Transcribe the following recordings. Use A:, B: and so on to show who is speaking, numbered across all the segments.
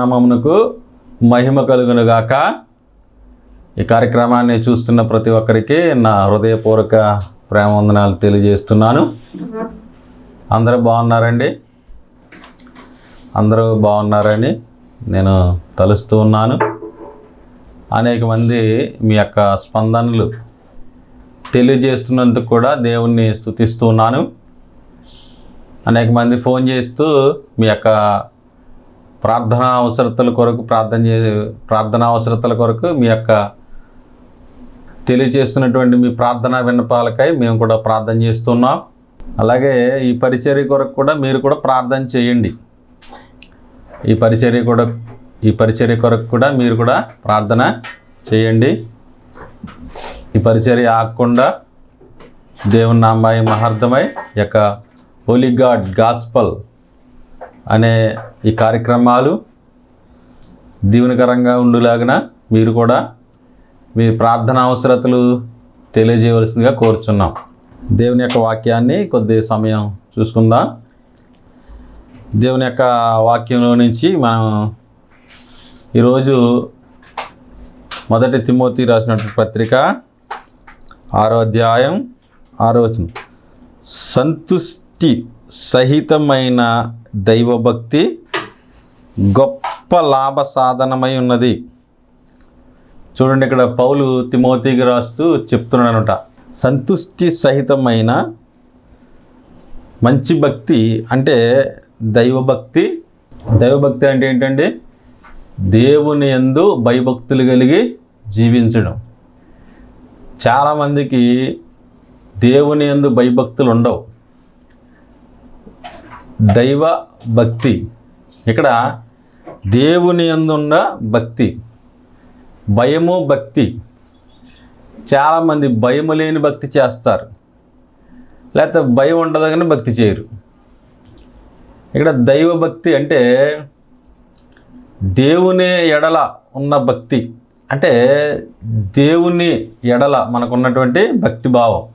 A: నామమునకు మహిమ కలుగునుగాక. ఈ కార్యక్రమాన్ని చూస్తున్న ప్రతి ఒక్కరికి నా హృదయపూర్వక ప్రేమ వందనాలు తెలియజేస్తున్నాను. అందరూ బాగున్నారండి? అందరూ బాగున్నారని నేను తలుస్తూ ఉన్నాను. అనేక మంది మీ యొక్క స్పందనలు తెలియజేస్తున్నందుకు కూడా దేవుణ్ణి స్తుతిస్తూ ఉన్నాను. అనేక మంది ఫోన్ చేస్తూ మీ యొక్క ప్రార్థనా అవసరతల కొరకు ప్రార్థన చే ప్రార్థనా అవసరతల కొరకు మీ యొక్క తెలియజేస్తున్నటువంటి మీ ప్రార్థనా విన్నపాలకై మేము కూడా ప్రార్థన చేస్తున్నాం. అలాగే ఈ పరిచర్య కొరకు కూడా మీరు కూడా ప్రార్థన చేయండి. ఈ పరిచర్య కూడా ఈ పరిచర్య కొరకు కూడా మీరు కూడా ప్రార్థన చేయండి. ఈ పరిచర్య ఆగకుండా దేవుని నామాయి మహార్థమై ఈ యొక్క హోలీ గాడ్ గాస్పల్ అనే ఈ కార్యక్రమాలు దీవెనకరంగా ఉండులాగిన మీరు కూడా మీ ప్రార్థన అవసరతలు తెలియజేయవలసిందిగా కోరుచున్నాం. దేవుని యొక్క వాక్యాన్ని కొద్ది సమయం చూసుకుందాం. దేవుని యొక్క వాక్యంలో నుంచి మనం ఈరోజు మొదటి తిమోతి రాసినటువంటి పత్రిక ఆరో అధ్యాయం ఆరో వచనం. సంతుష్టి సహితమైన దైవభక్తి గొప్ప లాభ సాధనమై ఉన్నది. చూడండి ఇక్కడ పౌలు తిమోతికి రాస్తూ చెప్తున్నాడనట సంతుష్టి సహితమైన మంచి భక్తి అంటే దైవభక్తి. దైవభక్తి అంటే ఏంటండి? దేవుని యందు భయభక్తులు కలిగి జీవించడం. చాలామందికి దేవుని యందు భయభక్తులు ఉండవు. దైవ భక్తి. ఇక్కడ దేవుని ఎందున్న భక్తి. భయము భక్తి. చాలామంది భయము లేని భక్తి చేస్తారు. లేకపోతే భయం ఉండదు కానీ భక్తి చేయరు. ఇక్కడ దైవ భక్తి అంటే దేవుని ఎడల ఉన్న భక్తి. అంటే దేవుని ఎడల మనకున్నటువంటి భక్తి భావం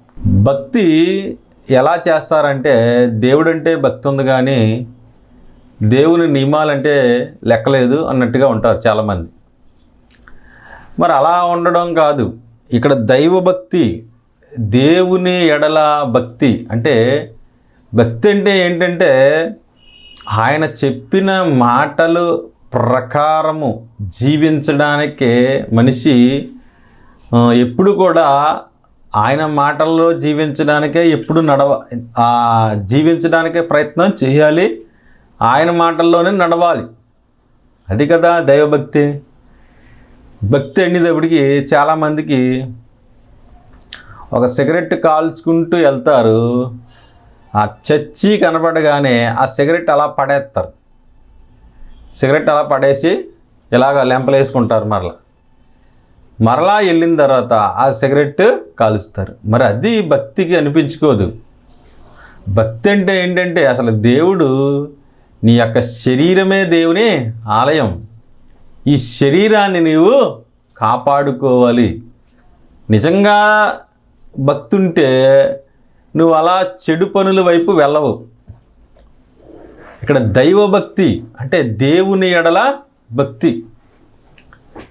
A: భక్తి ఎలా చేస్తారంటే దేవుడంటే భక్తి ఉంది కానీ దేవుని నియమాలంటే లెక్కలేదు అన్నట్టుగా ఉంటారు చాలామంది. మరి అలా ఉండడం కాదు. ఇక్కడ దైవభక్తి దేవుని ఎడల భక్తి అంటే భక్తి అంటే ఏంటంటే ఆయన చెప్పిన మాటలు ప్రకారము జీవించడానికే మనిషి ఎప్పుడు కూడా ఆయన మాటల్లో జీవించడానికే ఎప్పుడు నడవ జీవించడానికే ప్రయత్నం చేయాలి. ఆయన మాటల్లోనే నడవాలి. అది కదా దైవభక్తి. భక్తి అనేటప్పటికి చాలామందికి ఒక సిగరెట్ కాల్చుకుంటూ వెళ్తారు. ఆ చచ్చి కనపడగానే ఆ సిగరెట్ అలా పడేస్తారు. సిగరెట్ అలా పడేసి ఇలాగ లెంపలేసుకుంటారు మరలా. మరలా వెళ్ళిన తర్వాత ఆ సిగరెట్ కాలుస్తారు. మరి అది భక్తికి అనిపించుకోదు. భక్తి అంటే ఏంటంటే అసలు దేవుడు నీ యొక్క శరీరమే దేవుని ఆలయం. ఈ శరీరాన్ని నీవు కాపాడుకోవాలి. నిజంగా భక్తుంటే నువ్వు అలా చెడు పనుల వైపు వెళ్ళవు. ఇక్కడ దైవభక్తి అంటే దేవుని ఎడల భక్తి.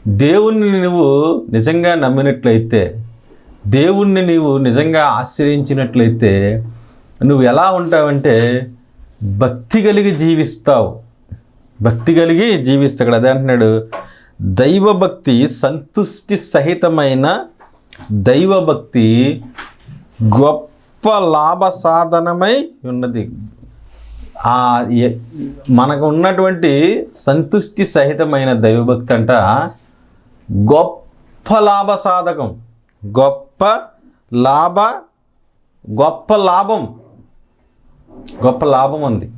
A: దేవుణ్ణి నువ్వు నిజంగా నమ్మినట్లయితే దేవుణ్ణి నీవు నిజంగా ఆశ్రయించినట్లయితే నువ్వు ఎలా ఉంటావంటే భక్తి కలిగి జీవిస్తావు. భక్తి కలిగి జీవిస్తావు ఇక్కడ అదే అంటున్నాడు దైవభక్తి సంతుష్టి సహితమైన దైవభక్తి గొప్ప లాభ సాధనమై ఉన్నది. ఆ మనకు ఉన్నటువంటి సంతుష్టి సహితమైన దైవభక్తి అంట గొప్ప లాభ సాధకం. గొప్ప లాభ గొప్ప లాభం. గొప్ప లాభం ఉంది.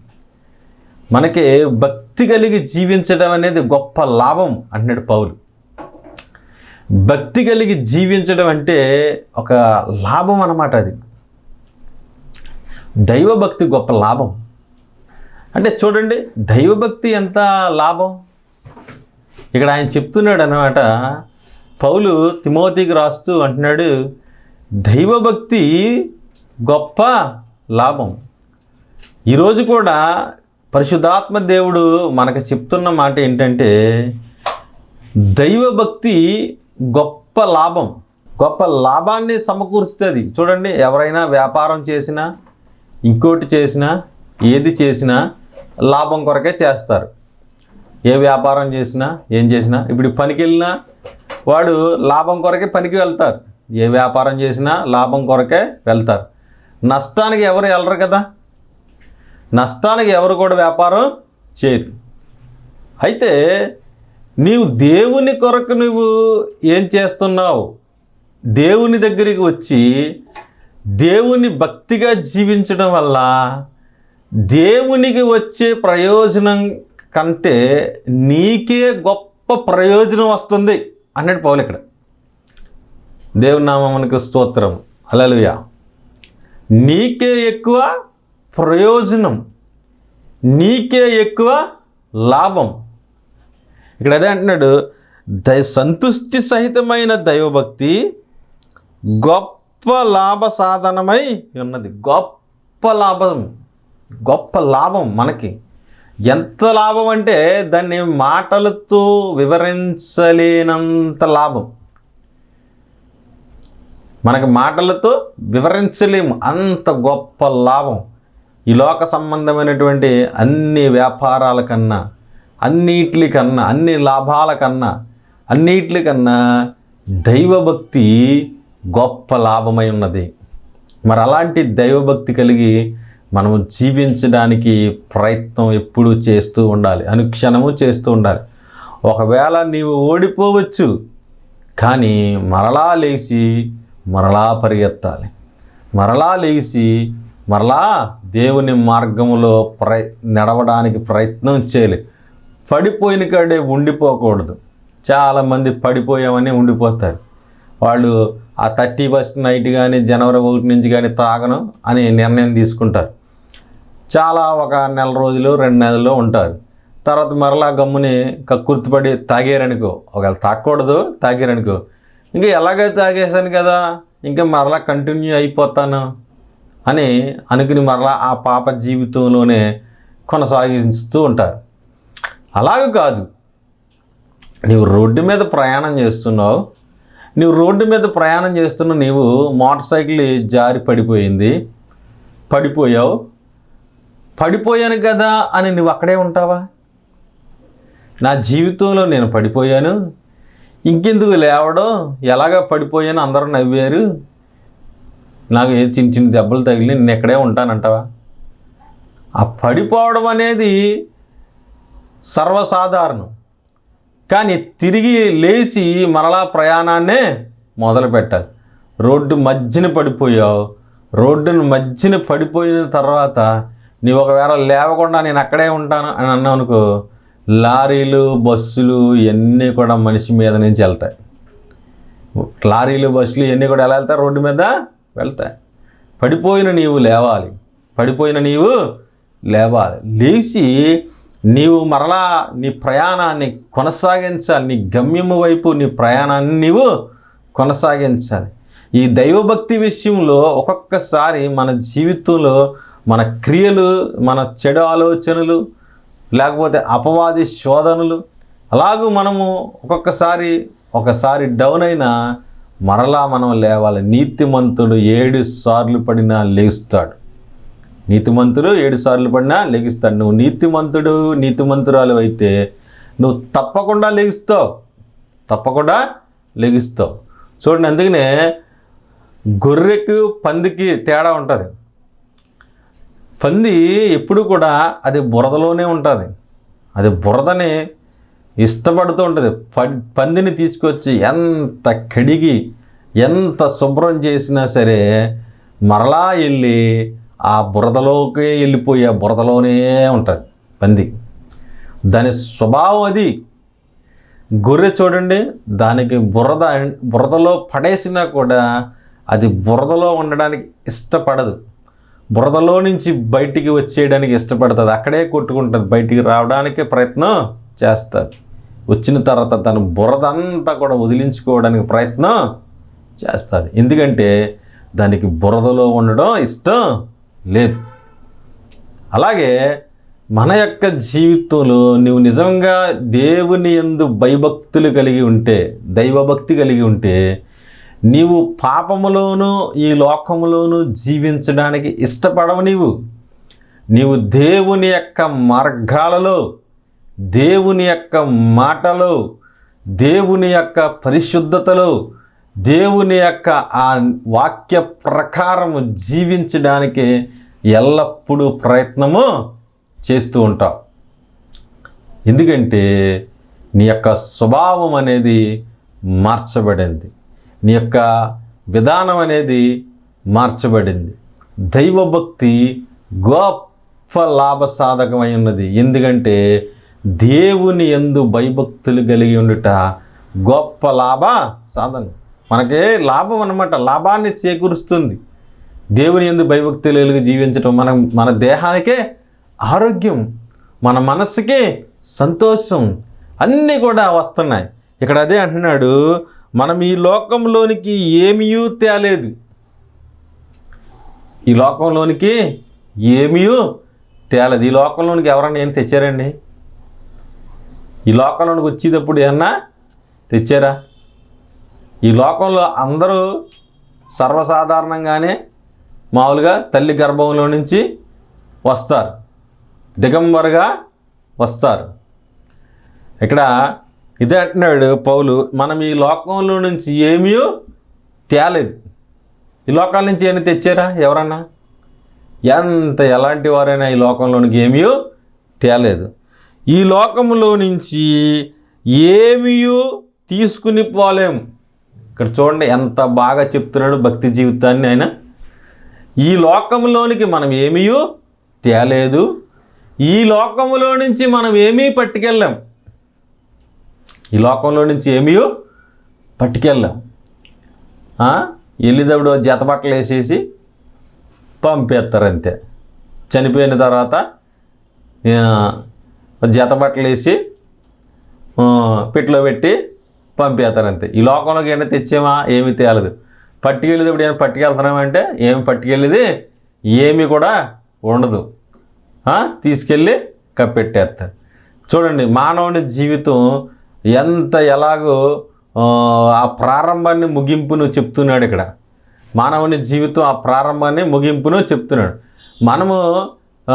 A: మనకి భక్తి కలిగి జీవించడం అనేది గొప్ప లాభం అంటున్నాడు పౌలు. భక్తి కలిగి జీవించడం అంటే ఒక లాభం అన్నమాట అది. దైవభక్తి గొప్ప లాభం. అంటే చూడండి దైవభక్తి ఎంత లాభం? ఇక్కడ ఆయన చెప్తున్నాడు అనమాట పౌలు తిమోతికి రాస్తూ అంటున్నాడు దైవభక్తి గొప్ప లాభం. ఈరోజు కూడా పరిశుద్ధాత్మ దేవుడు మనకు చెప్తున్న మాట ఏంటంటే దైవభక్తి గొప్ప లాభం. గొప్ప లాభాన్ని సమకూరుస్తుంది. చూడండి ఎవరైనా వ్యాపారం చేసినా ఇంకోటి చేసినా ఏది చేసినా లాభం కొరకే చేస్తారు. ఏ వ్యాపారం చేసినా ఏం చేసినా ఇప్పుడు పనికి వెళ్ళినా వాడు లాభం కొరకే పనికి వెళ్తారు. ఏ వ్యాపారం చేసినా లాభం కొరకే వెళ్తారు. నష్టానికి ఎవరు వెళ్ళరు కదా? నష్టానికి ఎవరు కూడా వ్యాపారం చేయరు. అయితే నీవు దేవుని కొరకు నువ్వు ఏం చేస్తున్నావు? దేవుని దగ్గరికి వచ్చి దేవుని భక్తిగా జీవించడం వల్ల దేవునికి వచ్చే ప్రయోజనం కంటే నీకే గొప్ప ప్రయోజనం వస్తుంది అన్నట్టు పౌలు ఇక్కడ. దేవునామానికి స్తోత్రం. అలలుయా నీకే ఎక్కువ ప్రయోజనం నీకే ఎక్కువ లాభం. ఇక్కడ అదే అంటున్నాడు దై సంతుష్టి సహితమైన దైవభక్తి గొప్ప లాభ సాధనమై ఉన్నది. గొప్ప లాభం గొప్ప లాభం మనకి. ఎంత లాభం అంటే దాన్ని మాటలతో వివరించలేనంత లాభం. మనకి మాటలతో వివరించలేము. అంత గొప్ప లాభం. ఈ లోక సంబంధమైనటువంటి అన్ని వ్యాపారాల కన్నా అన్నిటికన్నా అన్ని లాభాల కన్నా అన్నిటికన్నా దైవభక్తి గొప్ప లాభమై ఉన్నది. మరి అలాంటి దైవభక్తి కలిగి మనము జీవించడానికి ప్రయత్నం ఎప్పుడూ చేస్తూ ఉండాలి. అనుక్షణము చేస్తూ ఉండాలి. ఒకవేళ నీవు ఓడిపోవచ్చు కానీ మరలా లేచి మరలా పరిగెత్తాలి. మరలా లేచి మరలా దేవుని మార్గంలో ప్రయ నడవడానికి ప్రయత్నం చేయాలి. పడిపోయిన కాడే ఉండిపోకూడదు. చాలామంది పడిపోయామని ఉండిపోతారు. వాళ్ళు ఆ థర్టీ ఫస్ట్ నైట్ కానీ జనవరి ఒకటి నుంచి కానీ తాగను అని నిర్ణయం తీసుకుంటారు. చాలా ఒక నెల రోజులు రెండు నెలలు ఉంటారు. తర్వాత మరలా గమ్ముని కక్కుర్తిపడి తాగారనుకో ఒకవేళ తాగకూడదు తాగారనుకో ఇంకా ఎలాగైతే తాగేశాను కదా ఇంకా మరలా కంటిన్యూ అయిపోతాను అని అనుకుని మరలా ఆ పాప జీవితంలోనే కొనసాగిస్తూ ఉంటారు. అలాగ కాదు. నీవు రోడ్డు మీద ప్రయాణం చేస్తున్నావు నువ్వు రోడ్డు మీద ప్రయాణం చేస్తున్న నీవు మోటార్ సైకిల్ జారి పడిపోయింది. పడిపోయావు. పడిపోయాను కదా అని నువ్వు అక్కడే ఉంటావా? నా జీవితంలో నేను పడిపోయాను. ఇంకెందుకు లేవడం? ఎలాగ పడిపోయాను? అందరూ నవ్వారు. నాకు ఏ చిన్న చిన్న దెబ్బలు తగిలి నేను ఎక్కడే ఉంటానంటావా? ఆ పడిపోవడం అనేది సర్వసాధారణం. కానీ తిరిగి లేచి మరలా ప్రయాణాన్నే మొదలుపెట్టాలి. రోడ్డు మధ్యన పడిపోయావు. రోడ్డును మధ్యన పడిపోయిన తర్వాత నీవు ఒకవేళ లేవకుండా నేను అక్కడే ఉంటాను అని అన్నావు అనుకో లారీలు బస్సులు ఇవన్నీ కూడా మనిషి మీద నుంచి వెళ్తాయి. లారీలు బస్సులు ఇవన్నీ కూడా ఎలా వెళ్తాయి? రోడ్డు మీద వెళ్తాయి. పడిపోయిన నీవు లేవాలి. పడిపోయిన నీవు లేవాలి. లేచి నీవు మరలా నీ ప్రయాణాన్ని కొనసాగించాలి. నీ గమ్యము వైపు నీ ప్రయాణాన్ని నీవు కొనసాగించాలి. ఈ దైవభక్తి విషయంలో ఒక్కొక్కసారి మన జీవితంలో మన క్రియలు మన చెడు ఆలోచనలు లేకపోతే అపవాది శోధనలు అలాగూ మనము ఒక్కొక్కసారి ఒకసారి డౌన్ అయినా మరలా మనం లేవాలి. నీతిమంతుడు ఏడు సార్లు పడినా లేస్తాడు. నీతిమంతుడు ఏడు సార్లు పడినా లెగిస్తాడు. నువ్వు నీతిమంతుడు నీతిమంతురాలు అయితే నువ్వు తప్పకుండా లెగిస్తావు. తప్పకుండా లెగిస్తావు. చూడండి అందుకనే గొర్రెకు పందికి తేడా ఉంటుంది. పంది ఎప్పుడు కూడా అది బురదలోనే ఉంటుంది. అది బురదని ఇష్టపడుతూ ఉంటుంది. ప- పందిని తీసుకొచ్చి ఎంత కడిగి ఎంత శుభ్రం చేసినా సరే మరలా వెళ్ళి ఆ బురదలోకి వెళ్ళిపోయి ఆ బురదలోనే ఉంటుంది పంది. దాని స్వభావం అది. గొర్రె చూడండి దానికి బురద బురదలో పడేసినా కూడా అది బురదలో ఉండడానికి ఇష్టపడదు. బురదలో నుంచి బయటికి వచ్చేయడానికి ఇష్టపడుతుంది. అక్కడే కొట్టుకుంటుంది బయటికి రావడానికి ప్రయత్నం చేస్తుంది. వచ్చిన తర్వాత తన బురద అంతా కూడా వదిలించుకోవడానికి ప్రయత్నం చేస్తుంది. ఎందుకంటే దానికి బురదలో ఉండడం ఇష్టం. లేదు. అలాగే మన యొక్క జీవితంలో నువ్వు నిజంగా దేవుని ఎందు భయభక్తులు కలిగి ఉంటే దైవభక్తి కలిగి ఉంటే నీవు పాపములోనూ ఈ లోకములోనూ జీవించడానికి ఇష్టపడవు నీవు. నీవు దేవుని యొక్క మార్గాలలో దేవుని యొక్క మాటలో దేవుని యొక్క పరిశుద్ధతలో దేవుని యొక్క ఆ వాక్య ప్రకారము జీవించడానికి ఎల్లప్పుడూ ప్రయత్నము చేస్తూ ఉంటావు. ఎందుకంటే నీ యొక్క స్వభావం అనేది మార్చబడింది. నీ యొక్క విధానం అనేది మార్చబడింది. దైవభక్తి గొప్ప లాభసాధకమై ఉన్నది. ఎందుకంటే దేవుని ఎందు భయభక్తులు కలిగి ఉండుట గొప్ప లాభ సాధన. మనకే లాభం అనమాట లాభాన్ని చేకూరుస్తుంది. దేవుని ఎందు భయభక్తులు కలిగి జీవించటం మన మన దేహానికే ఆరోగ్యం మన మనస్సుకే సంతోషం అన్నీ కూడా వస్తున్నాయి. ఇక్కడ అదే అంటున్నాడు మనం ఈ లోకంలోనికి ఏమీ తేలేదు. ఈ లోకంలోనికి ఏమీ తేలేదు. ఈ లోకంలోనికి ఎవరన్నా ఏం తెచ్చారండి? ఈ లోకంలోనికి వచ్చేటప్పుడు ఏమన్నా తెచ్చారా? ఈ లోకంలో అందరూ సర్వసాధారణంగానే మామూలుగా తల్లి గర్భంలో నుంచి వస్తారు. దిగంబరగా వస్తారు. ఇక్కడ ఇదే అంటున్నాడు పౌలు మనం ఈ లోకంలో నుంచి ఏమీ తేలేదు. ఈ లోకాల నుంచి ఏమైనా తెచ్చారా? ఎవరన్నా? ఎంత ఎలాంటి వారైనా ఈ లోకంలోనికి ఏమీ తేలేదు. ఈ లోకంలో నుంచి ఏమీ తీసుకుని పోలేము ఇక్కడ చూడండి ఎంత బాగా చెప్తున్నాడు భక్తి జీవితాన్ని ఆయన. ఈ లోకంలోనికి మనం ఏమీయో తేలేదు. ఈ లోకంలో నుంచి మనం ఏమీ పట్టుకెళ్ళాం. ఈ లోకంలో నుంచి ఏమీ పట్టుకెళ్ళాం. ఎల్లిదవుడు వెళ్ళేటప్పుడు జత బట్టలు వేసేసి పంపేస్తారు అంతే. చనిపోయిన తర్వాత ఆ, జత బట్టలు వేసి ఆ, పెట్టి పంపేస్తారంతే. ఈ లోకంలోకి ఏమైనా తెచ్చామా? ఏమీ తేలదు. పట్టుకెళ్ళేటప్పుడు ఏమైనా పట్టుకెళ్తున్నామంటే ఏమి పట్టుకెళ్ళేది ఏమీ కూడా ఉండదు. తీసుకెళ్ళి కప్పెట్టేస్తారు. చూడండి మానవుని జీవితం ఎంత ఎలాగో ఆ, ప్రారంభాన్ని ముగింపును చెప్తున్నాడు ఇక్కడ. మానవుని జీవితం ఆ ప్రారంభాన్ని ముగింపును చెప్తున్నాడు. మనము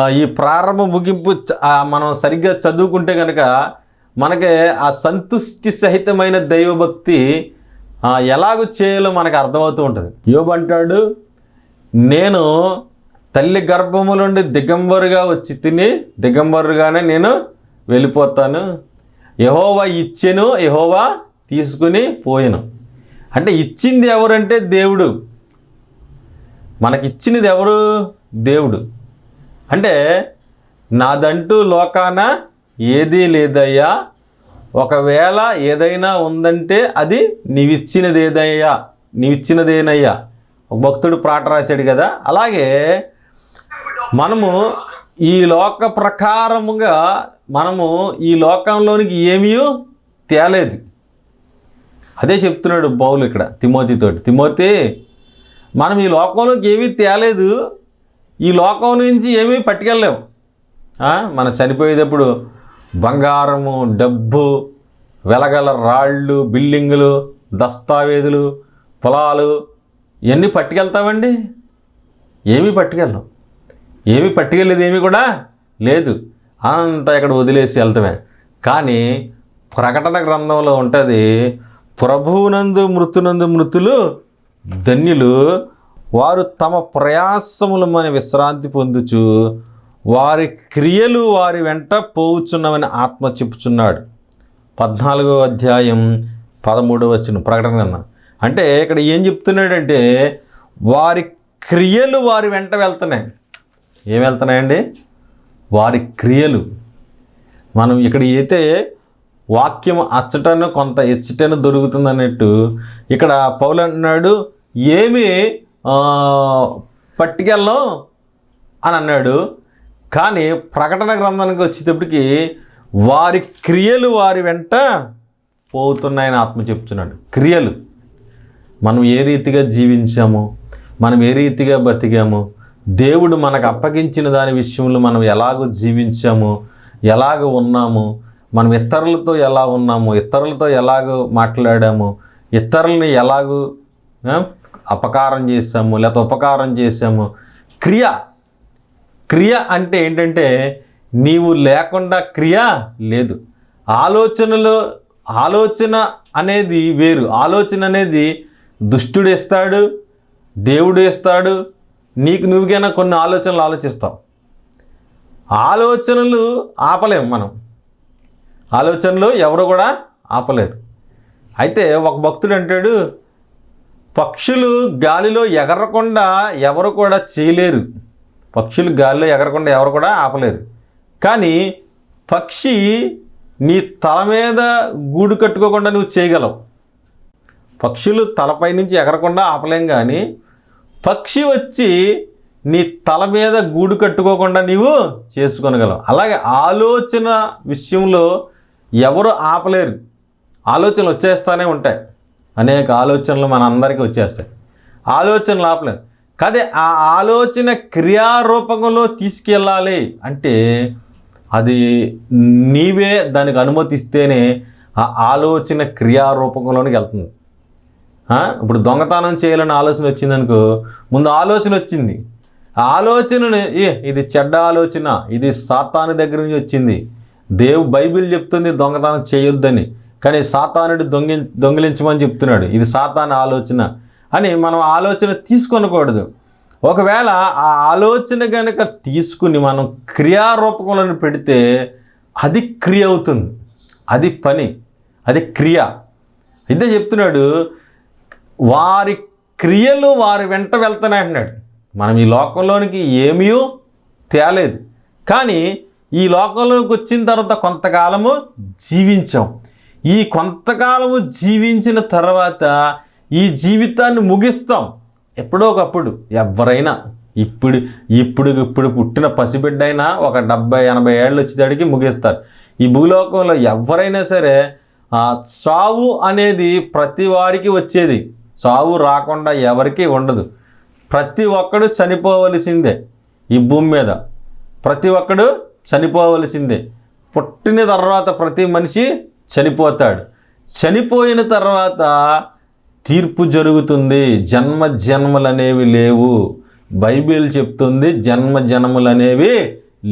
A: ఈ ప్రారంభ ముగింపు మనం సరిగ్గా చదువుకుంటే కనుక మనకి ఆ సంతుష్టి సహితమైన దైవభక్తి ఎలాగో చేయాలో మనకు అర్థమవుతూ ఉంటుంది. యోబు అంటాడు నేను తల్లి గర్భము నుండి దిగంబరుగా వచ్చి తిని దిగంబరుగానే నేను వెళ్ళిపోతాను. యహోవా ఇచ్చెను యహోవా తీసుకుని పోయాను. అంటే ఇచ్చింది ఎవరంటే దేవుడు. మనకిచ్చినది ఎవరు? దేవుడు. అంటే నాదంటూ లోకాన ఏదీ లేదయ్యా. ఒకవేళ ఏదైనా ఉందంటే అది నీవిచ్చినది ఏదయ్యా నీవిచ్చినదేనయ్యా? ఒక భక్తుడు ప్రాట రాశాడు కదా. అలాగే మనము ఈ లోక ప్రకారముగా మనము ఈ లోకంలోనికి ఏమీ తేలేదు. అదే చెప్తున్నాడు బౌలు ఇక్కడ తిమోతితోటి. తిమోతి మనం ఈ లోకంలోకి ఏమీ తేలేదు. ఈ లోకం నుంచి ఏమీ పట్టుకెళ్ళలేము మనం చనిపోయేటప్పుడు బంగారము డబ్బు వెలగల రాళ్ళు బిల్డింగులు దస్తావేజులు పొలాలు ఇవన్నీ పట్టుకెళ్తామండి ఏమీ పట్టుకెళ్ళం ఏమీ పట్టుకెళ్ళేది ఏమీ కూడా లేదు. అంతా ఇక్కడ వదిలేసి వెళ్తామే కానీ ప్రకటన గ్రంథంలో ఉంటుంది ప్రభువునందు మృతునందు మృతులు ధన్యులు వారు తమ ప్రయాసములు మన విశ్రాంతి పొందుచు వారి క్రియలు వారి వెంట పోవుచున్నవని ఆత్మ చెప్పుచున్నాడు. పద్నాలుగో అధ్యాయం పదమూడవ వచ్చిన ప్రకటన కన్నా అంటే ఇక్కడ ఏం చెప్తున్నాడంటే వారి క్రియలు వారి వెంట వెళ్తున్నాయి. ఏం వెళ్తున్నాయండి? వారి క్రియలు. మనం ఇక్కడ అయితే వాక్యం అచ్చటను కొంత ఎచ్చటను దొరుకుతుంది అన్నట్టు ఇక్కడ పౌలు అంటున్నాడు ఏమి పట్టుకెళ్ళం అని అన్నాడు. కానీ ప్రకటన గ్రంథానికి వచ్చేటప్పటికి వారి క్రియలు వారి వెంట పోతున్నాయని ఆత్మ చెప్తున్నాడు. క్రియలు. మనం ఏ రీతిగా జీవించాము మనం ఏ రీతిగా బతికాము దేవుడు మనకు అప్పగించిన దాని విషయంలో మనం ఎలాగో జీవించాము ఎలాగ ఉన్నాము మనం ఇతరులతో ఎలా ఉన్నాము ఇతరులతో ఎలాగో మాట్లాడాము ఇతరులని ఎలాగో అపకారం చేసాము లేకపోతే ఉపకారం చేసాము క్రియ క్రియ అంటే ఏంటంటే నీవు లేకుండా క్రియ లేదు. ఆలోచనలో ఆలోచన అనేది వేరు. ఆలోచన అనేది దుష్టుడు ఇస్తాడు దేవుడు ఇస్తాడు నీకు నువ్వుకైనా కొన్ని ఆలోచనలు ఆలోచిస్తావు. ఆలోచనలు ఆపలేం మనం. ఆలోచనలు ఎవరు కూడా ఆపలేరు. అయితే ఒక భక్తుడు అంటాడు పక్షులు గాలిలో ఎగరకుండా ఎవరు కూడా చేయలేరు. పక్షులు గాల్లో ఎగరకుండా ఎవరు కూడా ఆపలేరు. కానీ పక్షి నీ తల మీద గూడు కట్టుకోకుండా నువ్వు చేయగలవు. పక్షులు తలపై నుంచి ఎగరకుండా ఆపలేం కానీ పక్షి వచ్చి నీ తల మీద గూడు కట్టుకోకుండా నీవు చేసుకొనగలవు. అలాగే ఆలోచన విషయంలో ఎవరు ఆపలేరు. ఆలోచనలు వచ్చేస్తూనే ఉంటాయి. అనేక ఆలోచనలు మన అందరికీ వచ్చేస్తాయి. ఆలోచనలు ఆపలేరు కాదే ఆ ఆలోచన క్రియారూపకంలో తీసుకెళ్ళాలి అంటే అది నీవే దానికి అనుమతిస్తేనే ఆ ఆలోచన క్రియారూపకంలోనికి వెళ్తుంది. ఇప్పుడు దొంగతనం చేయాలని ఆలోచన వచ్చిందనుకో ముందు ఆలోచన వచ్చింది. ఆ ఆలోచనని ఏ ఇది చెడ్డ ఆలోచన ఇది సాతాను దగ్గర నుంచి వచ్చింది. దేవు బైబిల్ చెప్తుంది దొంగతనం చేయొద్దని కానీ సాతానుడు దొంగి దొంగిలించమని చెప్తున్నాడు. ఇది సాతాను ఆలోచన. అని మనం ఆలోచన తీసుకొనకూడదు. ఒకవేళ ఆ ఆలోచన కనుక తీసుకుని మనం క్రియారూపకంలో పెడితే అది క్రియ అవుతుంది. అది పని. అది క్రియ. ఇదే చెప్తున్నాడు. వారి క్రియలు వారి వెంట వెళ్తున్నాయి అంటున్నాడు. మనం ఈ లోకంలోనికి ఏమీ తేలేదు. కానీ ఈ లోకంలోకి వచ్చిన తర్వాత కొంతకాలము జీవించాం. ఈ కొంతకాలము జీవించిన తర్వాత ఈ జీవితాన్ని ముగిస్తాం. ఎప్పుడో ఒకప్పుడు ఎవరైనా ఇప్పుడు ఇప్పుడు ఇప్పుడు పుట్టిన పసిబిడ్డ అయినా ఒక డెబ్బై ఎనభై ఏళ్ళు వచ్చేదాడికి ముగిస్తారు. ఈ భూలోకంలో ఎవరైనా సరే చావు అనేది ప్రతి వాడికి వచ్చేది. చావు రాకుండా ఎవరికీ ఉండదు. ప్రతి ఒక్కడు చనిపోవలసిందే ఈ భూమి మీద. ప్రతి ఒక్కడు చనిపోవలసిందే. పుట్టిన తర్వాత ప్రతి మనిషి చనిపోతాడు. చనిపోయిన తర్వాత తీర్పు జరుగుతుంది జన్మ జన్మలు అనేవి లేవు. బైబిల్ చెప్తుంది జన్మ జన్మలు అనేవి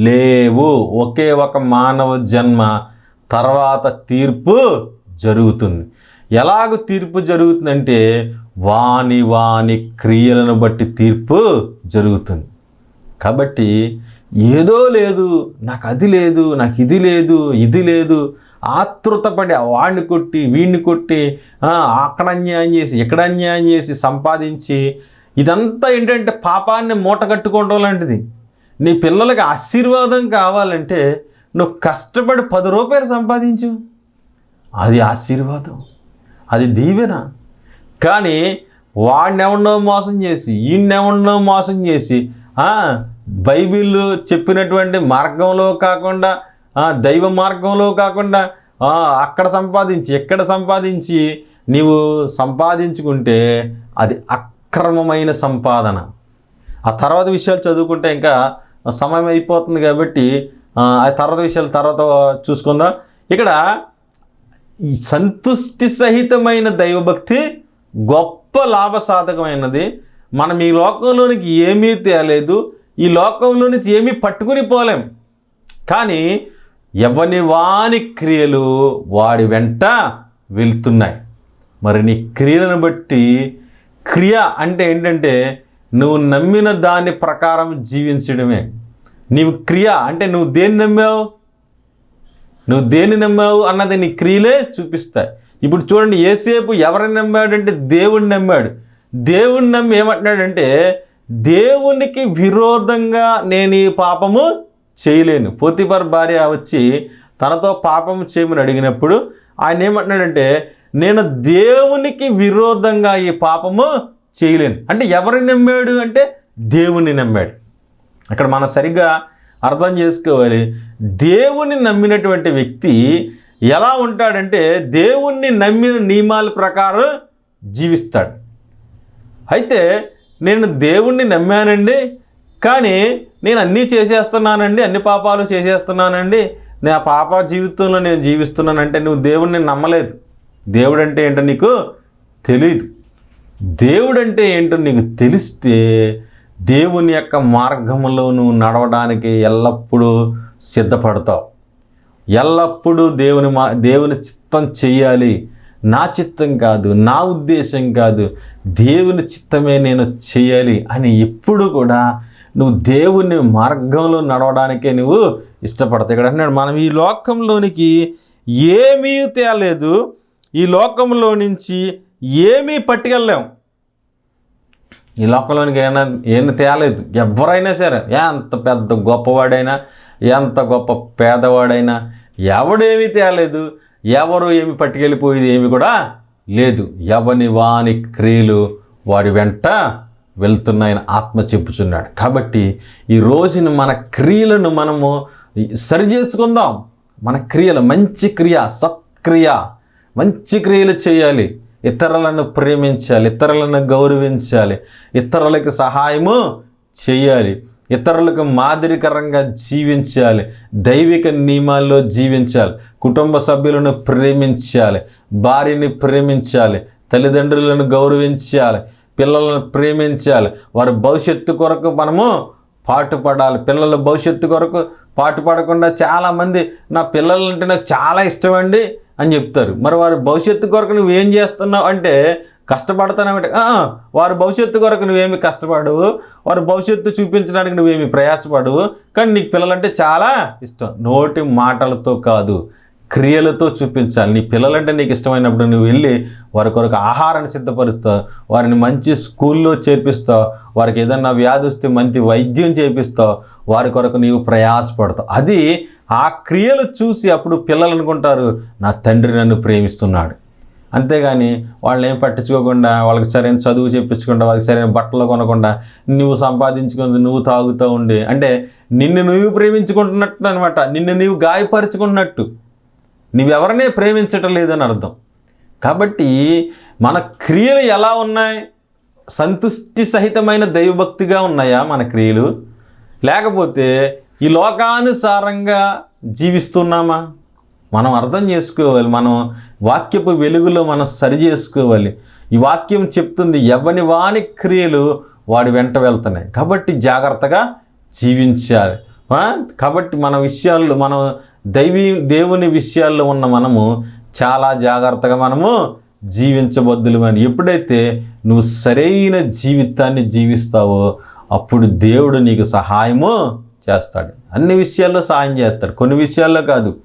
A: లేవు. ఒకే ఒక మానవ జన్మ తర్వాత తీర్పు జరుగుతుంది. ఎలాగ తీర్పు జరుగుతుందంటే వాని వాని క్రియలను బట్టి తీర్పు జరుగుతుంది. కాబట్టి ఏదో లేదు నాకు అది లేదు నాకు ఇది లేదు ఇది లేదు ఆతృతపడి వాడిని కొట్టి వీడిని కొట్టి అక్కడ అన్యాయం చేసి ఇక్కడ అన్యాయం చేసి సంపాదించి ఇదంతా ఏంటంటే పాపాన్ని మూట కట్టుకోవడం లాంటిది. నీ పిల్లలకి ఆశీర్వాదం కావాలంటే నువ్వు కష్టపడి పది రూపాయలు సంపాదించు. అది ఆశీర్వాదం. అది దీవెన. కానీ వాడినెవడో మోసం చేసి ఈయనెవడో మోసం చేసి బైబిల్ చెప్పినటువంటి మార్గంలో కాకుండా దైవ మార్గంలో కాకుండా అక్కడ సంపాదించి ఎక్కడ సంపాదించి నీవు సంపాదించుకుంటే అది అక్రమమైన సంపాదన. ఆ తర్వాత విషయాలు చదువుకుంటే ఇంకా సమయం అయిపోతుంది కాబట్టి ఆ తర్వాత విషయాలు తర్వాత చూసుకుందాం. ఇక్కడ సంతుష్టి సహితమైన దైవభక్తి గొప్ప లాభసాధకమైనది. మనం ఈ లోకంలోనికి ఏమీ తేలేదు. ఈ లోకంలో నుంచి ఏమీ పట్టుకుని పోలేం. కానీ ఎవని వాని క్రియలు వాడి వెంట వెళ్తున్నాయి. మరి నీ క్రియలను బట్టి క్రియ అంటే ఏంటంటే నువ్వు నమ్మిన దాని ప్రకారం జీవించడమే. నీవు క్రియ అంటే నువ్వు దేన్ని నమ్మావు? నువ్వు దేన్ని నమ్మావు అన్నది నీ క్రియలే చూపిస్తాయి. ఇప్పుడు చూడండి ఏసేపు ఎవరిని నమ్మాడంటే దేవుణ్ణి నమ్మాడు. దేవుణ్ణి నమ్మి ఏమంటున్నాడంటే దేవునికి విరోధంగా నేను ఈ పాపము చేయలేను. పోతిపర్ భార్య వచ్చి తనతో పాపం చేయమని అడిగినప్పుడు ఆయన ఏమంటున్నాడంటే నేను దేవునికి విరోధంగా ఈ పాపము చేయలేను. అంటే ఎవరిని నమ్మాడు అంటే దేవుణ్ణి నమ్మాడు. అక్కడ మనం సరిగ్గా అర్థం చేసుకోవాలి. దేవుని నమ్మినటువంటి వ్యక్తి ఎలా ఉంటాడంటే దేవుణ్ణి నమ్మిన నియమాల ప్రకారం జీవిస్తాడు. అయితే నేను దేవుణ్ణి నమ్మానండి కానీ నేను అన్నీ చేసేస్తున్నానండి అన్ని పాపాలు చేసేస్తున్నానండి. నా పాప జీవితంలో నేను జీవిస్తున్నానంటే నువ్వు దేవుడిని నమ్మలేదు. దేవుడు అంటే ఏంటో నీకు తెలియదు దేవుడు అంటే ఏంటో నీకు తెలిస్తే దేవుని యొక్క మార్గంలో నువ్వు నడవడానికి ఎల్లప్పుడూ సిద్ధపడతావు. ఎల్లప్పుడూ దేవుని మా దేవుని చిత్తం చేయాలి నా చిత్తం కాదు నా ఉద్దేశం కాదు దేవుని చిత్తమే నేను చేయాలి అని ఎప్పుడు కూడా నువ్వు దేవుని మార్గంలో నడవడానికే నువ్వు ఇష్టపడతావు. ఇక్కడ అంటున్నాడు మనం ఈ లోకంలోనికి ఏమీ తేలేదు. ఈ లోకంలో నుంచి ఏమీ పట్టుకెళ్ళలేం. ఈ లోకంలోనికి ఏమైనా ఏమి తేలేదు. ఎవరైనా సరే ఎంత పెద్ద గొప్పవాడైనా ఎంత గొప్ప పేదవాడైనా ఎవడేమీ తేలేదు. ఎవరు ఏమి పట్టుకెళ్ళిపోయేది ఏమి కూడా లేదు. ఎవని వాని క్రియలు వాడి వెంట వెళ్తున్నాయని ఆత్మ చెప్పుచున్నాడు. కాబట్టి ఈ రోజున మన క్రియలను మనము సరి చేసుకుందాం. మన క్రియలు మంచి క్రియ సత్క్రియ మంచి క్రియలు చేయాలి. ఇతరులను ప్రేమించాలి ఇతరులను గౌరవించాలి ఇతరులకు సహాయము చేయాలి ఇతరులకు మాదిరికరంగా జీవించాలి దైవిక నియమాల్లో జీవించాలి కుటుంబ సభ్యులను ప్రేమించాలి భార్యని ప్రేమించాలి తల్లిదండ్రులను గౌరవించాలి పిల్లలను ప్రేమించాలి. వారి భవిష్యత్తు కొరకు మనము పాటుపడాలి. పిల్లల భవిష్యత్తు కొరకు పాటుపడకుండా చాలామంది నా పిల్లలంటే నాకు చాలా ఇష్టం అండి అని చెప్తారు. మరి వారి భవిష్యత్తు కొరకు నువ్వేం చేస్తున్నావు అంటే కష్టపడతానంటే వారి భవిష్యత్తు కొరకు నువ్వేమి కష్టపడవు. వారి భవిష్యత్తు చూపించడానికి నువ్వేమి ప్రయాసపడవు. కానీ నీకు పిల్లలంటే చాలా ఇష్టం. నోటి మాటలతో కాదు. క్రియలతో చూపించాలి. నీ పిల్లలంటే నీకు ఇష్టమైనప్పుడు నువ్వు వెళ్ళి వారి కొరకు ఆహారాన్ని సిద్ధపరుస్తావు వారిని మంచి స్కూల్లో చేర్పిస్తావు వారికి ఏదన్నా వ్యాధి వస్తే మంచి వైద్యం చేపిస్తావు వారి కొరకు నీవు ప్రయాసపడతావు అది ఆ క్రియలు చూసి అప్పుడు పిల్లలు అనుకుంటారు నా తండ్రి నన్ను ప్రేమిస్తున్నాడు. అంతేగాని వాళ్ళని ఏం పట్టించుకోకుండా వాళ్ళకి సరైన చదువు చెప్పించకుండా వాళ్ళకి సరైన బట్టలు కొనకుండా నువ్వు సంపాదించుకుని నువ్వు తాగుతూ ఉండి. అంటే నిన్ను నువ్వు ప్రేమించుకుంటున్నట్టు అనమాట నిన్ను నీవు గాయపరుచుకున్నట్టు. నువ్వెవరినే ప్రేమించటం లేదని అర్థం. కాబట్టి మన క్రియలు ఎలా ఉన్నాయి? సంతుష్టి సహితమైన దైవభక్తిగా ఉన్నాయా మన క్రియలు? లేకపోతే ఈ లోకానుసారంగా జీవిస్తున్నామా? మనం అర్థం చేసుకోవాలి మనం వాక్యపు వెలుగులో మనం సరి చేసుకోవాలి. ఈ వాక్యం చెప్తుంది ఎవని వాని క్రియలు వాడి వెంట వెళ్తున్నాయి. కాబట్టి జాగ్రత్తగా జీవించాలి. కాబట్టి మన విషయాల్లో మనం దైవీ దేవుని విషయాల్లో ఉన్న మనము చాలా జాగ్రత్తగా మనము జీవించబద్దులు అని ఎప్పుడైతే నువ్వు సరైన జీవితాన్ని జీవిస్తావో అప్పుడు దేవుడు నీకు సహాయము చేస్తాడు. అన్ని విషయాల్లో సహాయం చేస్తాడు. కొన్ని విషయాల్లో కాదు.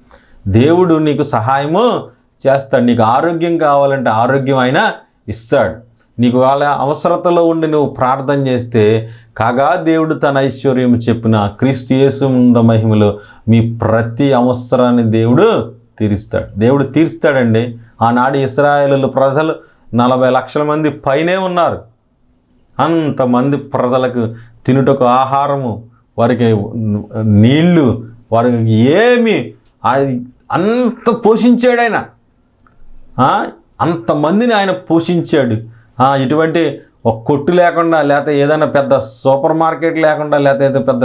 A: దేవుడు నీకు సహాయము చేస్తాడు. నీకు ఆరోగ్యం కావాలంటే ఆరోగ్యం అయినా ఇస్తాడు. నీకు వాళ్ళ అవసరతలో ఉండి నువ్వు ప్రార్థన చేస్తే కాగా దేవుడు తన ఐశ్వర్యం చెప్పిన క్రీస్తు యేసు ఉంద మహిమలో మీ ప్రతి అవసరాన్ని దేవుడు తీరుస్తాడు. దేవుడు తీరుస్తాడండి. ఆనాడు ఇస్రాయేలు ప్రజలు నలభై లక్షల మంది పైనే ఉన్నారు. అంతమంది ప్రజలకు తినుటకు ఆహారము వారికి నీళ్ళు వారికి ఏమి అంత పోషించాడు ఆయన. అంతమందిని ఆయన పోషించాడు. ఇటువంటి ఒక కొట్టు లేకుండా లేకపోతే ఏదైనా పెద్ద సూపర్ మార్కెట్ లేకుండా లేకపోతే పెద్ద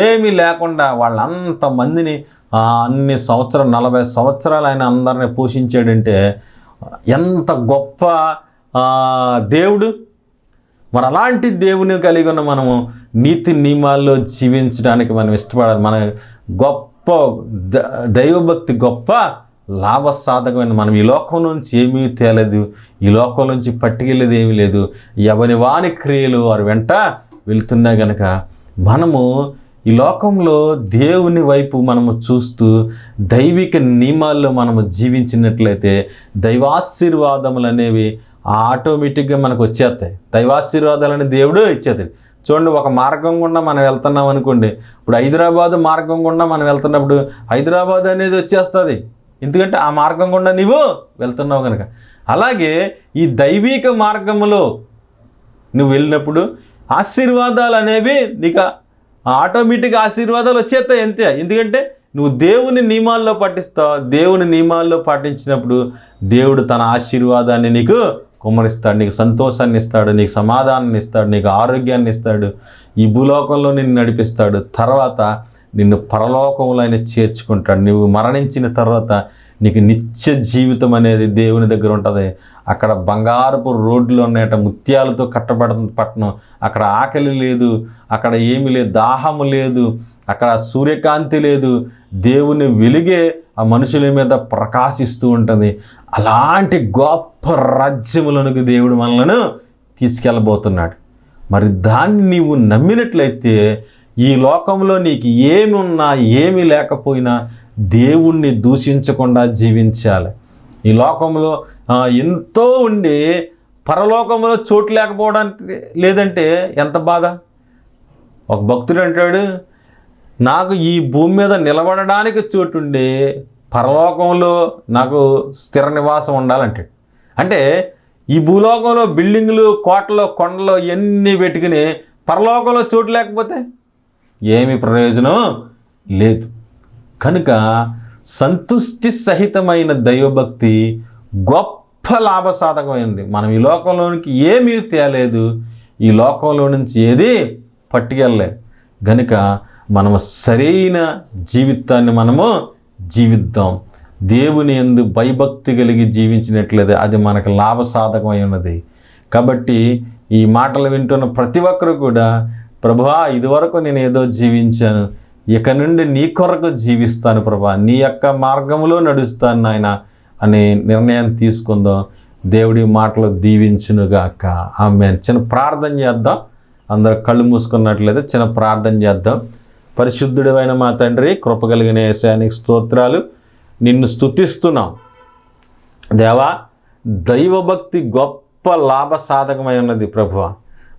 A: ఏమీ లేకుండా వాళ్ళంతమందిని మందిని అన్ని సంవత్సరం నలభై సంవత్సరాలు ఆయన అందరిని పోషించాడంటే ఎంత గొప్ప దేవుడు. మరి అలాంటి దేవుని కలిగి ఉన్న మనము నీతి నియమాల్లో జీవించడానికి మనం ఇష్టపడాలి మన గొప్ప ద- దైవభక్తి గొప్ప లాభసాధకమైన మనం ఈ లోకం నుంచి ఏమీ తేలేదు ఈ లోకం నుంచి పట్టుకెళ్ళేది ఏమీ లేదు. ఎవరి వాని క్రియలు వారి వెంట వెళ్తున్నా గనక మనము ఈ లోకంలో దేవుని వైపు మనము చూస్తూ దైవిక నియమాల్లో మనము జీవించినట్లయితే దైవాశీర్వాదములు అనేవి ఆటోమేటిక్గా మనకు వచ్చేస్తాయి. దైవాశీర్వాదాలని దేవుడు ఇచ్చేస్తాడు చూడండి ఒక మార్గం గుండా మనం వెళ్తున్నాం అనుకోండి ఇప్పుడు హైదరాబాద్ మార్గం గుండా మనం వెళ్తున్నప్పుడు హైదరాబాద్ అనేది వచ్చేస్తుంది. ఎందుకంటే ఆ మార్గం గుండా నీవు వెళ్తున్నావు కనుక అలాగే ఈ దైవిక మార్గంలో నువ్వు వెళ్ళినప్పుడు ఆశీర్వాదాలు అనేవి నీకు ఆటోమేటిక్గా ఆశీర్వాదాలు వచ్చేస్తాయి అంతే. ఎందుకంటే నువ్వు దేవుని నియమాల్లో పాటిస్తావు దేవుని నియమాల్లో పాటించినప్పుడు దేవుడు తన ఆశీర్వాదాన్ని నీకు కుమ్మరిస్తాడు. నీకు సంతోషాన్ని ఇస్తాడు నీకు సమాధానాన్ని ఇస్తాడు నీకు ఆరోగ్యాన్ని ఇస్తాడు. ఈ భూలోకంలో నిన్ను నడిపిస్తాడు. తర్వాత నిన్ను పరలోకంలో ఆయన చేర్చుకుంటాడు. నువ్వు మరణించిన తర్వాత నీకు నిత్య జీవితం అనేది దేవుని దగ్గర ఉంటుంది. అక్కడ బంగారపు రోడ్లు ఉన్నాయట ముత్యాలతో కట్టబడిన పట్టణం. అక్కడ ఆకలి లేదు అక్కడ ఏమి లేదు దాహము లేదు అక్కడ సూర్యకాంతి లేదు. దేవుని వెలుగే ఆ మనుషుల మీద ప్రకాశిస్తూ ఉంటుంది. అలాంటి గొప్ప రాజ్యములకు దేవుడు మనలను తీసుకెళ్ళబోతున్నాడు. మరి దాన్ని నీవు నమ్మినట్లయితే ఈ లోకంలో నీకు ఏమి ఉన్నా ఏమి లేకపోయినా దేవుణ్ణి దూషించకుండా జీవించాలి. ఈ లోకంలో ఎంతో ఉండి పరలోకంలో చోటు లేకపోవడానికి లేదంటే ఎంత బాధ? ఒక భక్తుడు అంటాడు నాకు ఈ భూమి మీద నిలబడడానికి చోటుండి పరలోకంలో నాకు స్థిర నివాసం ఉండాలంటాడు. అంటే ఈ భూలోకంలో బిల్డింగులు కోటలు కొండలు ఎన్ని పెట్టుకుని పరలోకంలో చోటు లేకపోతే ఏమి ప్రయోజనం లేదు. కనుక సంతుష్టి సహితమైన దైవభక్తి గొప్ప లాభసాధకమైనది. మనం ఈ లోకంలోనికి ఏమీ తేలేదు. ఈ లోకంలో నుంచి ఏది పట్టుకెళ్ళలే. గనుక మనము సరైన జీవితాన్ని మనము జీవిద్దాం. దేవుని ఎందు భయభక్తి కలిగి జీవించినట్లయితే అది మనకు లాభసాధకమై ఉన్నది కాబట్టి ఈ మాటలు వింటున్న ప్రతి ఒక్కరు కూడా ప్రభువా ఇదివరకు నేను ఏదో జీవించాను. ఇక నుండి నీ కొరకు జీవిస్తాను ప్రభా నీ యొక్క మార్గంలో నడుస్తాను నాయన అనే నిర్ణయం తీసుకుందాం. దేవుడి మాటలు దీవించునుగాక ఆమె చిన్న ప్రార్థన చేద్దాం. అందరు కళ్ళు మూసుకున్నట్లయితే చిన్న ప్రార్థన చేద్దాం. పరిశుద్ధుడైన మా తండ్రి కృపగలిగిన ఏసానికి స్తోత్రాలు. నిన్ను స్తుతిస్తున్నాం. దేవా దైవభక్తి గొప్ప లాభ సాధకమై ఉన్నది ప్రభువ.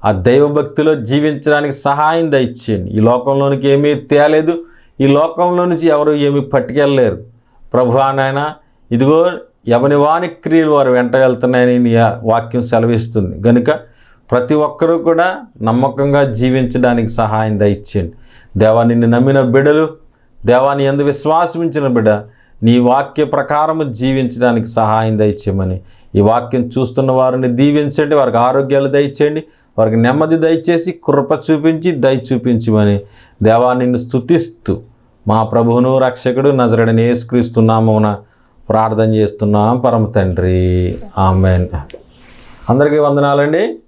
A: ఆ దైవభక్తిలో జీవించడానికి సహాయం దయచేయండి. ఈ లోకంలోనికి ఏమీ తేలేదు. ఈ లోకంలో నుంచి ఎవరు ఏమీ పట్టుకెళ్ళలేరు. ప్రభువా నాయన ఇదిగో ఎవని వాని క్రియలు వారు వెంట వెళ్తున్నాయని నీ వాక్యం సెలవిస్తుంది. కనుక ప్రతి ఒక్కరూ కూడా నమ్మకంగా జీవించడానికి సహాయం దయచేయండి. దేవా నిన్ను నమ్మిన బిడలు దేవాన్ని ఎందు విశ్వాసించిన బిడ నీ వాక్య ప్రకారము జీవించడానికి సహాయం దయచేయమని ఈ వాక్యం చూస్తున్న వారిని దీవించండి వారికి ఆరోగ్యాలు దయచేయండి. వారికి నెమ్మది దయచేసి కృప చూపించి దయ చూపించమని దేవా నిన్ను స్తుతిస్తూ మా ప్రభువును రక్షకుడు నజరడని యేసుక్రీస్తున్నామమున ప్రార్థన చేస్తున్నాం. పరమ తండ్రి. ఆమెన్. అందరికీ వందనాలండి.